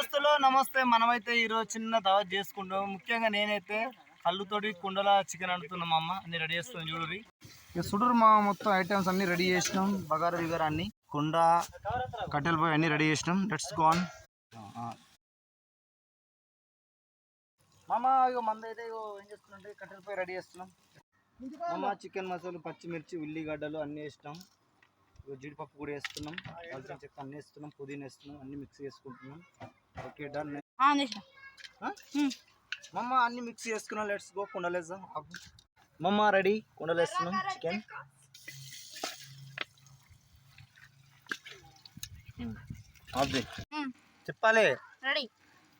దోస్తులు నమస్తే మనమైతే ఈరోజు చిన్న దావత్ చేసుకుంటాం. ముఖ్యంగా నేనైతే కళ్ళుతోటి కుండల చికెన్ అంటున్నాం అమ్మ అన్ని రెడీ చేస్తాం చూడరి ఇక సుడురు మా మొత్తం ఐటమ్స్ అన్ని రెడీ చేసినాం బగారు బిగారు అన్ని. కుండ కట్టెల పోయి అన్ని రెడీ చేసినాం. లెట్స్ గోన్ మామ ఇగో మంద అయితే ఇగో ఏం చేస్తుందంటే కట్టెల పోయి రెడీ చేస్తున్నాం. మామ చికెన్ మసాలా పచ్చిమిర్చి ఉల్లిగడ్డలు అన్నీ వేసినాం. జీడిపప్పు కూడా వేస్తున్నాం. దాల్చిన చెక్క అన్నీ వేస్తున్నాం పుదీనా వేస్తున్నాం అన్ని మిక్స్ చేసుకుంటున్నాం. ఓకే డన్ మమ్మ అన్ని మిక్స్ చేసుకున్నాం. లెట్స్ గో కుండలేసాం మమ్మ రెడీ కుండలేస్తున్నాం. చికెన్ అదే చెప్పాలి. రెడీ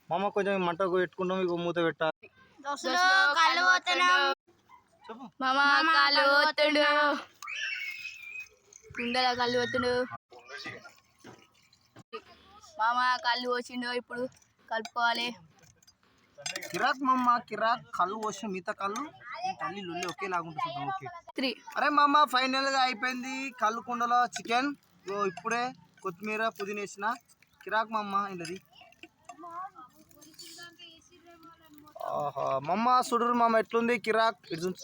మమ్మ కొంచెం మంట పెట్టుకుంటాం ఇక మూత పెట్టాలి కుండల కళ్ళు పోతుండు మామ కళ్ళు పోసిండు ఇప్పుడు కలుపుకోవాలి. కిరాక్ మమ్మ కిరాక్ కళ్ళు పోసిన మిగతా కళ్ళు తల్లి లొల్లి ఒకేలాగుంటుంది ఓకే. త్రీ. అరే మామ ఫైనల్గా అయిపోయింది కళ్ళు కుండలో చికెన్. ఇప్పుడే కొత్తిమీర పుదీనా వేసిన. కిరాక్ మమ్మ ఆహా మమ్మ సుడురు మామ ఎట్లుంది కిరాక్? చూడు.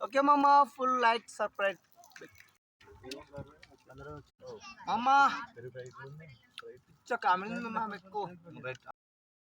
ఓకే మమ్మ ఫుల్ లైక్ సర్ప్రైజ్ మమ్మ चकामिल में हमें को